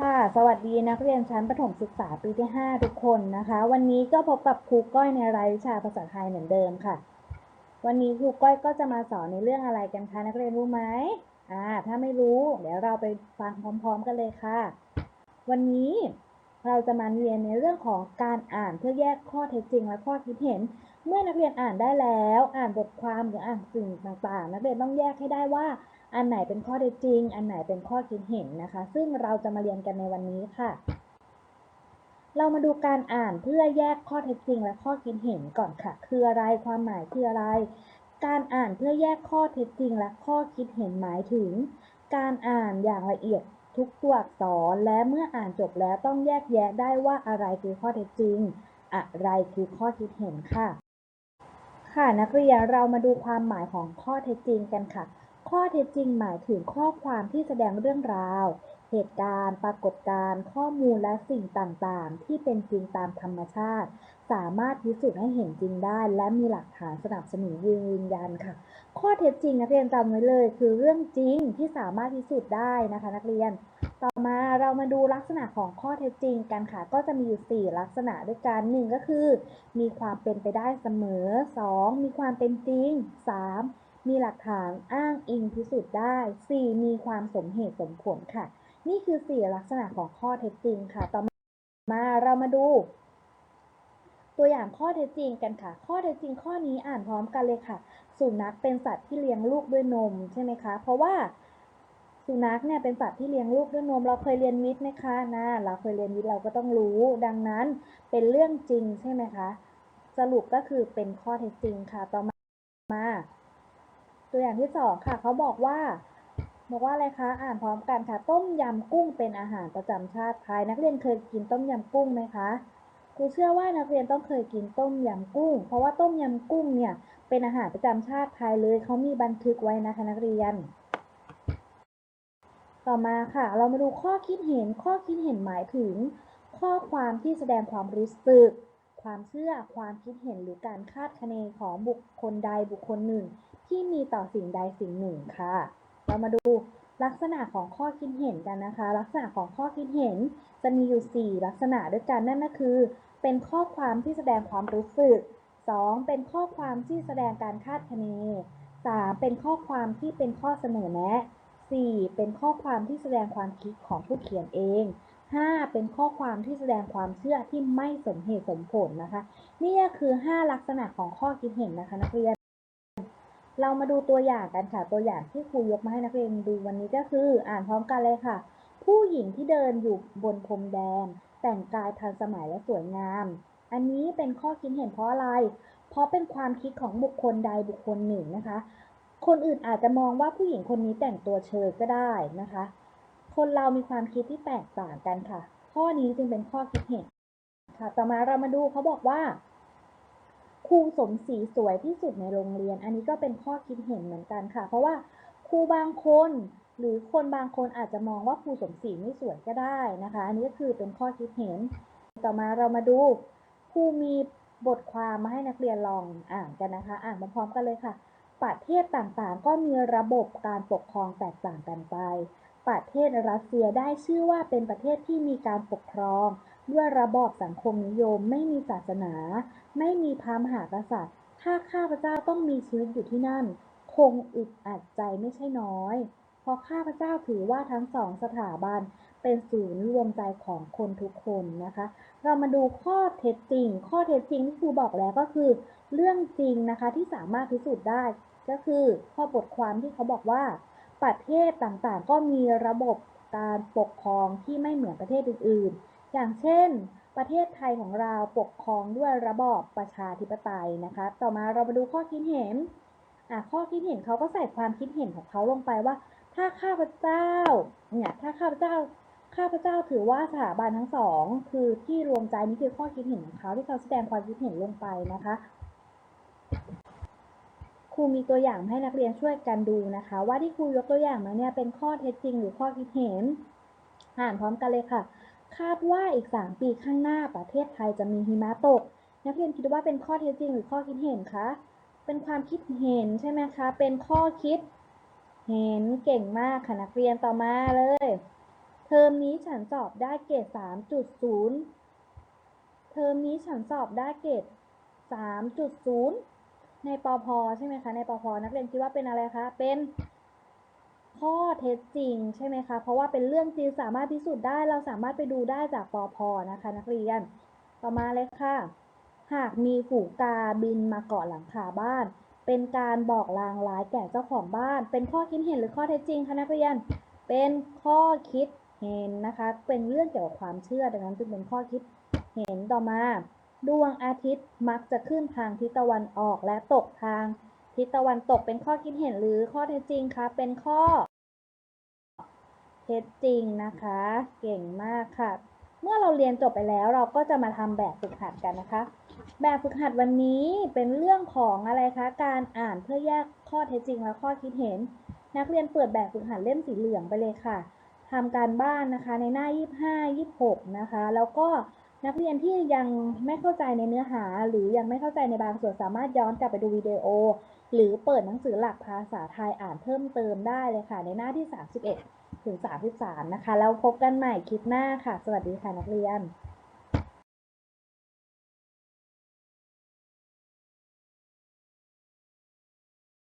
ค่ะ สวัสดีนักเรียนชั้นประถมศึกษาปีที่ 5 ทุกคนนะคะ วันนี้ก็พบกับครูก้อยในรายวิชาภาษาไทยเหมือนเดิมค่ะ วันนี้ครูก้อยก็จะมาสอนในเรื่องอะไรกันคะนักเรียนรู้ไหมอ่า ถ้าไม่รู้ เดี๋ยวเราไปฟังพร้อม ๆ กันเลยค่ะ วันนี้เราจะมาเรียนในเรื่องของการอ่านเพื่อแยกข้อเท็จจริงและข้อคิดเห็น เมื่อนักเรียนอ่านได้แล้ว อ่านบทความหรืออ่านสิ่งต่างๆ นักเรียนต้องแยกให้ได้ว่า อันไหนเป็นข้อเท็จจริง อันไหนเป็นข้อคิดเห็นนะคะ ซึ่งเราจะมาเรียนกันในวันนี้ค่ะ เรามาดูการอ่านเพื่อแยกข้อเท็จจริง และข้อคิดเห็นก่อนค่ะ คืออะไร ความหมายคืออะไร การอ่านเพื่อแยกข้อเท็จจริง และข้อคิดเห็นหมายถึง การอ่านอย่างละเอียดทุกตัวอักษร และเมื่ออ่านจบแล้วต้องแยกแยะได้ว่าอะไรคือข้อเท็จจริง อะไรคือข้อคิดเห็นค่ะ ค่ะนักเรียนเรามาดูความหมายของข้อเท็จจริงกันค่ะ ข้อเท็จจริงหมายถึงข้อความที่แสดงเรื่องราว เหตุการณ์ ปรากฏการณ์ ข้อมูลและสิ่งต่างๆ ที่เป็นจริงตามธรรมชาติ สามารถพิสูจน์ให้เห็นจริงได้ และมีหลักฐานสนับสนุนยืนยันค่ะ ข้อเท็จจริงนักเรียนจำไว้เลย คือเรื่องจริงที่สามารถพิสูจน์ได้นะคะ นักเรียน ต่อมาเรามาดูลักษณะของข้อเท็จจริงกันค่ะ ก็จะมีอยู่ 4 ลักษณะด้วยกันหนึ่งก็คือ มีความเป็นไปได้เสมอ 2. มีความเป็นจริง 3. มีหลักฐานอ้างอิงพิสูจน์ได้ 4. มีความสมเหตุสมผลค่ะ นี่คือ 4 ลักษณะของข้อเท็จจริงค่ะ ต่อมาเรามาดู ตัวอย่างข้อเท็จจริงกันค่ะ ข้อเท็จจริงข้อนี้อ่านพร้อมกันเลยค่ะ สุนัขเป็นสัตว์ที่เลี้ยงลูกด้วยนมใช่ไหมคะ เพราะว่าสุนัขเนี่ยเป็นสัตว์ที่เลี้ยงลูกด้วยนม เราเคยเรียนวิทย์ไหมคะนะเราเคยเรียนวิทย์เราก็ต้องรู้ ดังนั้นเป็นเรื่องจริงใช่ไหมคะ สรุปก็คือเป็นข้อเท็จจริงค่ะ ต่อมา ตัวอย่างที่สองค่ะเขาบอกว่าบอกว่าอะไรคะอ่านพร้อมกันค่ะ ต้มยำกุ้งเป็นอาหารประจำชาติไทยนักเรียนเคยกินต้มยำกุ้งไหมคะครูเชื่อว่านักเรียนต้องเคยกินต้มยำกุ้ง เพราะว่าต้มยำกุ้งเนี่ยเป็นอาหารประจำชาติไทยเลยเขามีบันทึกไว้นะคะนักเรียน ต่อมาค่ะ เรามาดูข้อคิดเห็นข้อคิดเห็นหมายถึง ข้อความที่แสดงความรู้สึก ความเชื่อ ความคิดเห็นหรือการคาดคะเนของบุคคลใดบุคคลหนึ่ง ที่มีต่อสิ่งใดสิ่งหนึ่งค่ะ เรามาดูลักษณะของข้อคิดเห็นกันนะคะ ลักษณะของข้อคิดเห็นจะมีอยู่ 4 ลักษณะด้วยกันนั่นก็คือ เป็นข้อความที่แสดงความรู้สึก 2. เป็นข้อความที่แสดงการคาดคะเน 3. เป็นข้อความที่เป็นข้อเสนอแนะ 4. เป็นข้อความที่แสดงความคิดของผู้เขียนเอง 5. เป็นข้อความที่แสดงความเชื่อที่ไม่สมเหตุสมผลนะคะ นี่คือ 5 ลักษณะของข้อคิดเห็นนะคะนักเรียน เรามาดูตัวอย่างกันค่ะ ตัวอย่างที่ครูยกมาให้นักเรียนดูวันนี้ก็คืออ่านพร้อมกันเลยค่ะ ผู้หญิงที่เดินอยู่บนพรมแดง แต่งกายทันสมัยและสวยงาม อันนี้เป็นข้อคิดเห็นเพราะอะไร เพราะเป็นความคิดของบุคคลใดบุคคลหนึ่งนะคะ คนอื่นอาจจะมองว่าผู้หญิงคนนี้แต่งตัวเชยก็ได้นะคะ คนเรามีความคิดที่แตกต่างกันค่ะ ข้อนี้จึงเป็นข้อคิดเห็นค่ะ ต่อมาเรามาดูเขาบอกว่าครูสมศรีสวยที่สุดในโรงเรียน อันนี้ก็เป็นข้อคิดเห็นเหมือนกันค่ะ เพราะว่าครูบางคนหรือคนบางคนอาจจะมองว่าครูสมศรีไม่สวยก็ได้นะคะ อันนี้ก็คือเป็นข้อคิดเห็น ต่อมาเรามาดูครูมีบทความมาให้นักเรียนลองอ่านกันนะคะ อ่านพร้อมๆกันเลยค่ะ ประเทศต่างๆ ก็มีระบบการปกครองแตกต่างกันไป ประเทศรัสเซียได้ชื่อว่าเป็นประเทศที่มีการปกครอง ด้วยระบอบสังคมนิยมไม่มีศาสนา ไม่มีพระมหากษัตริย์ ถ้าข้าพเจ้าต้องมีชีวิตอยู่ที่นั่น คงอึดอัดใจไม่ใช่น้อย เพราะข้าพเจ้าถือว่าทั้งสองสถาบันเป็นศูนย์รวมใจของคนทุกคนนะคะ เรามาดูข้อเท็จจริง ข้อเท็จจริงที่ครูบอกแล้วก็คือ เรื่องจริงนะคะที่สามารถพิสูจน์ได้ ก็คือข้อบทความที่เขาบอกว่า ประเทศต่างๆ ก็มีระบบการปกครองที่ไม่เหมือนประเทศอื่นๆ อย่างเช่น ประเทศไทยของเราปกครองด้วยระบอบประชาธิปไตยนะคะ ต่อมาเรามาดูข้อคิดเห็นอะข้อคิดเห็นเขาก็ใส่ความคิดเห็นของเขาลงไปว่า ถ้าข้าพเจ้าเนี่ยถ้าข้าพเจ้าข้าพเจ้าถือว่าสถาบันทั้งสอง คือที่รวมใจนี่คือข้อคิดเห็นของเขาที่เขาแสดงความคิดเห็นลงไปนะคะ ครูมีตัวอย่างให้นักเรียนช่วยกันดูนะคะ ว่าที่ครูยกตัวอย่างมาเนี่ยเป็นข้อเท็จจริงหรือข้อคิดเห็น อ่านพร้อมกันเลยค่ะ คาดว่าอีก 3 ปีข้างหน้าประเทศไทยจะมีหิมะตก นักเรียนคิดว่าเป็นข้อเท็จจริงหรือข้อคิดเห็นคะ เป็นความคิดเห็นใช่ไหมคะ เป็นข้อคิดเห็นเก่งมากค่ะนักเรียนต่อมาเลย เทอมนี้ฉันสอบได้เกรด3.0 เทอมนี้ฉันสอบได้เกรด3.0 ในปอพใช่ไหมคะ ในปอพนักเรียนคิดว่าเป็นอะไรคะ เป็นข้อเท็จจริงใช่ไหมคะ เพราะว่าเป็นเรื่องจริงสามารถพิสูจน์ได้ เราสามารถไปดูได้จากปอพนะคะนักเรียน ต่อมาเลยค่ะ หากมีฝูงกาบินมาเกาะหลังคาบ้าน เป็นการบอกลางร้ายแก่เจ้าของบ้าน เป็นข้อคิดเห็นหรือข้อเท็จจริงคะนักเรียน เป็นข้อคิดเห็นนะคะ เป็นเรื่องเกี่ยวกับความเชื่อดังนั้นจึงเป็นข้อคิดเห็นต่อมา ดวงอาทิตย์มักจะขึ้นทางทิศตะวันออกและตกทางทิศตะวันตกเป็นข้อคิดเห็นหรือข้อเท็จจริงคะเป็นข้อเท็จจริงนะคะ เก่งมากค่ะ เมื่อเราเรียนจบไปแล้วเราก็จะมาทำแบบฝึกหัดกันนะคะ แบบฝึกหัดวันนี้เป็นเรื่องของอะไรคะการอ่านเพื่อแยกข้อเท็จจริงและข้อคิดเห็น นักเรียนเปิดแบบฝึกหัดเล่มสีเหลืองไปเลยค่ะทำการบ้านนะคะในหน้า 25 26 นะคะ แล้วก็ นักเรียนที่ยังไม่เข้าใจในเนื้อหา หรือยังไม่เข้าใจในบางส่วนสามารถย้อนกลับไปดูวิดีโอ หรือเปิดหนังสือหลักภาษาไทยอ่านเพิ่มเติมได้เลยค่ะ ในหน้าที่ 31 ถึง 33 นะคะ แล้วพบกันใหม่คลิปหน้าค่ะ สวัสดีค่ะนักเรียน